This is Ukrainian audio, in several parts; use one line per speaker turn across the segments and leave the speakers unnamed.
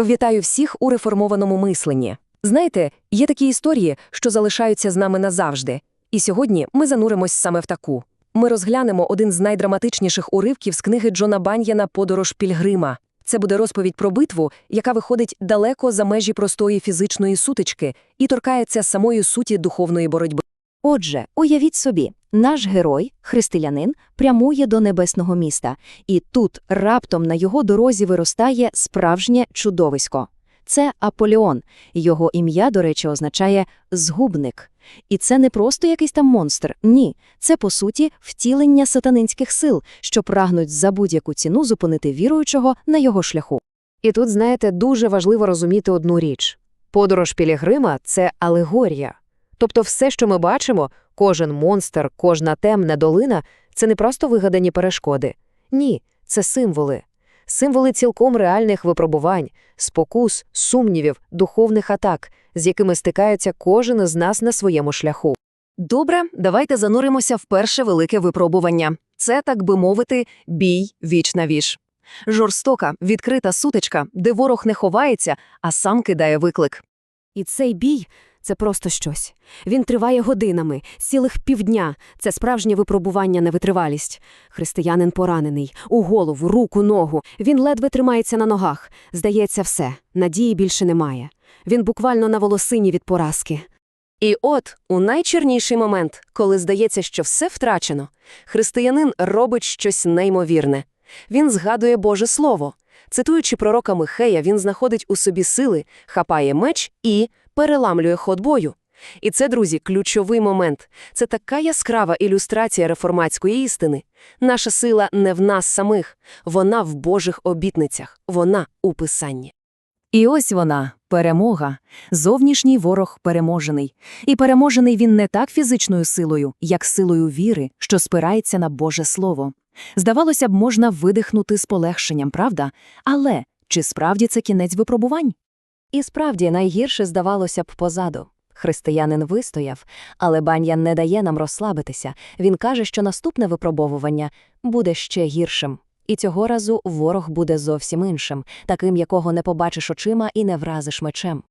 Вітаю всіх у реформованому мисленні. Знаєте, є такі історії, що залишаються з нами назавжди. І сьогодні ми зануримось саме в таку. Ми розглянемо один з найдраматичніших уривків з книги Джона Баньяна Подорож Пільгрима. Це буде розповідь про битву, яка виходить далеко за межі простої фізичної сутички і торкається самої суті духовної боротьби.
Отже, уявіть собі, наш герой, християнин, прямує до небесного міста, і тут раптом на його дорозі виростає справжнє чудовисько. Це Аполеон. Його ім'я, до речі, означає «згубник». І це не просто якийсь там монстр, ні. Це, по суті, втілення сатанинських сил, що прагнуть за будь-яку ціну зупинити віруючого на його шляху.
І тут, знаєте, дуже важливо розуміти одну річ. Подорож Пілігрима – це алегорія. Тобто все, що ми бачимо, кожен монстр, кожна темна долина – це не просто вигадані перешкоди. Ні, це символи. Символи цілком реальних випробувань, спокус, сумнівів, духовних атак, з якими стикається кожен із нас на своєму шляху.
Добре, давайте зануримося в перше велике випробування. Це, так би мовити, бій віч на віч. Жорстока, відкрита сутичка, де ворог не ховається, а сам кидає виклик.
І цей бій це просто щось. Він триває годинами, цілих півдня. Це справжнє випробування на витривалість. Християнин поранений, у голову, руку, ногу. Він ледве тримається на ногах. Здається, все. Надії більше немає. Він буквально на волосині від поразки.
І от, у найчорніший момент, коли здається, що все втрачено, християнин робить щось неймовірне. Він згадує Боже Слово. Цитуючи пророка Михея, він знаходить у собі сили, хапає меч і переламлює ход бою. І це, друзі, ключовий момент. Це така яскрава ілюстрація реформатської істини. Наша сила не в нас самих, вона в Божих обітницях, вона у Писанні. І ось вона, перемога. Зовнішній ворог переможений. І переможений він не так фізичною силою, як силою віри, що спирається на Боже Слово. Здавалося б, можна видихнути з полегшенням, правда? Але чи справді це кінець випробувань?
І справді найгірше здавалося б позаду. Християнин вистояв, але Баньян не дає нам розслабитися. Він каже, що наступне випробовування буде ще гіршим. І цього разу ворог буде зовсім іншим, таким, якого не побачиш очима і не вразиш мечем.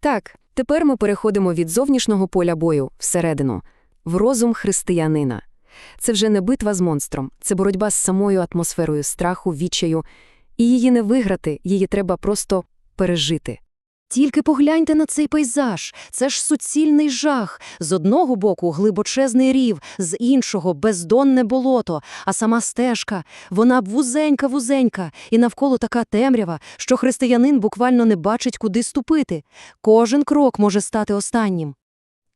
Так, тепер ми переходимо від зовнішнього поля бою всередину, в розум християнина. Це вже не битва з монстром, це боротьба з самою атмосферою страху, відчаю. І її не виграти, її треба просто пережити.
Тільки погляньте на цей пейзаж. Це ж суцільний жах. З одного боку глибочезний рів, з іншого бездонне болото, а сама стежка, вона вузенька-вузенька, і навколо така темрява, що християнин буквально не бачить, куди ступити. Кожен крок може стати останнім.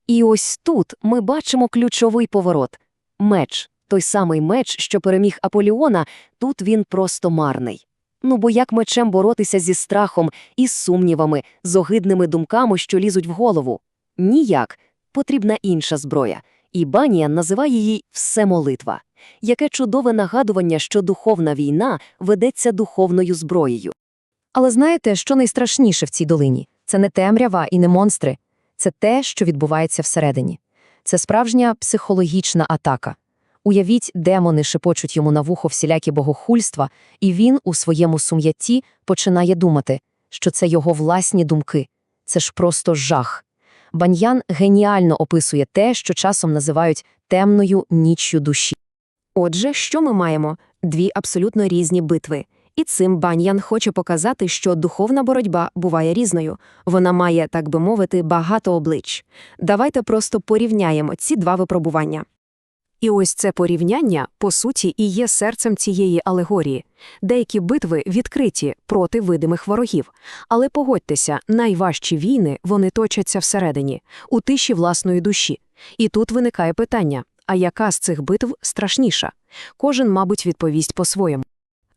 І ось тут ми бачимо ключовий поворот. Меч, той самий меч, що переміг Аполіона, тут він просто марний. Ну бо як мечем боротися зі страхом і з сумнівами, з огидними думками, що лізуть в голову? Ніяк. Потрібна інша зброя. І Баніан називає її «всемолитва». Яке чудове нагадування, що духовна війна ведеться духовною зброєю.
Але знаєте, що найстрашніше в цій долині? Це не темрява і не монстри. Це те, що відбувається всередині. Це справжня психологічна атака. Уявіть, демони шепочуть йому на вухо всілякі богохульства, і він у своєму сум'ятті починає думати, що це його власні думки. Це ж просто жах. Баньян геніально описує те, що часом називають темною ніччю душі.
Отже, що ми маємо? Дві абсолютно різні битви. І цим Баньян хоче показати, що духовна боротьба буває різною. Вона має, так би мовити, багато облич. Давайте просто порівняємо ці два випробування. І ось це порівняння, по суті, і є серцем цієї алегорії. Деякі битви відкриті проти видимих ворогів. Але погодьтеся, найважчі війни вони точаться всередині, у тиші власної душі. І тут виникає питання: а яка з цих битв страшніша? Кожен, мабуть, відповість по-своєму.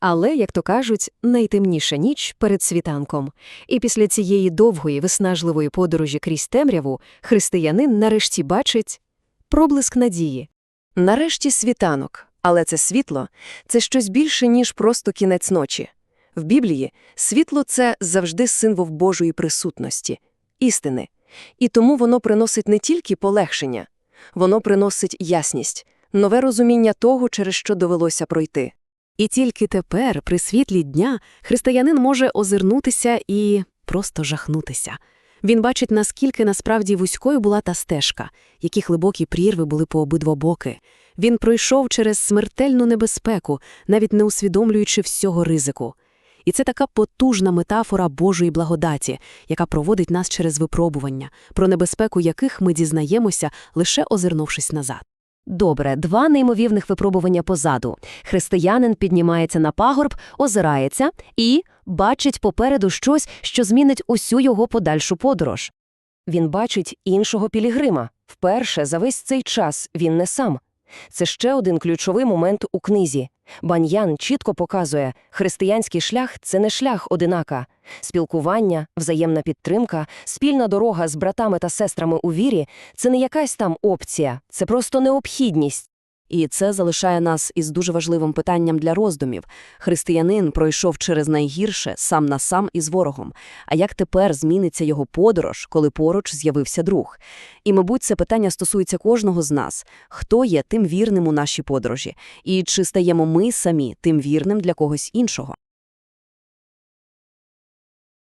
Але, як то кажуть, найтемніша ніч перед світанком. І після цієї довгої виснажливої подорожі крізь темряву християнин нарешті бачить проблиск надії.
Нарешті світанок, але це світло це щось більше, ніж просто кінець ночі. В Біблії світло це завжди символ Божої присутності, істини. І тому воно приносить не тільки полегшення, воно приносить ясність, нове розуміння того, через що довелося пройти.
І тільки тепер, при світлі дня, християнин може озирнутися і просто жахнутися. Він бачить, наскільки насправді вузькою була та стежка, які глибокі прірви були по обидва боки. Він пройшов через смертельну небезпеку, навіть не усвідомлюючи всього ризику. І це така потужна метафора Божої благодаті, яка проводить нас через випробування, про небезпеку яких ми дізнаємося, лише озирнувшись назад.
Добре, два неймовірних випробування позаду. Християнин піднімається на пагорб, озирається і бачить попереду щось, що змінить усю його подальшу подорож.
Він бачить іншого пілігрима. Вперше за весь цей час він не сам. Це ще один ключовий момент у книзі. Баньян чітко показує, християнський шлях – це не шлях одинака. Спілкування, взаємна підтримка, спільна дорога з братами та сестрами у вірі – це не якась там опція, це просто необхідність. І це залишає нас із дуже важливим питанням для роздумів. Християнин пройшов через найгірше сам на сам із ворогом. А як тепер зміниться його подорож, коли поруч з'явився друг? І, мабуть, це питання стосується кожного з нас. Хто є тим вірним у нашій подорожі? І чи стаємо ми самі тим вірним для когось іншого?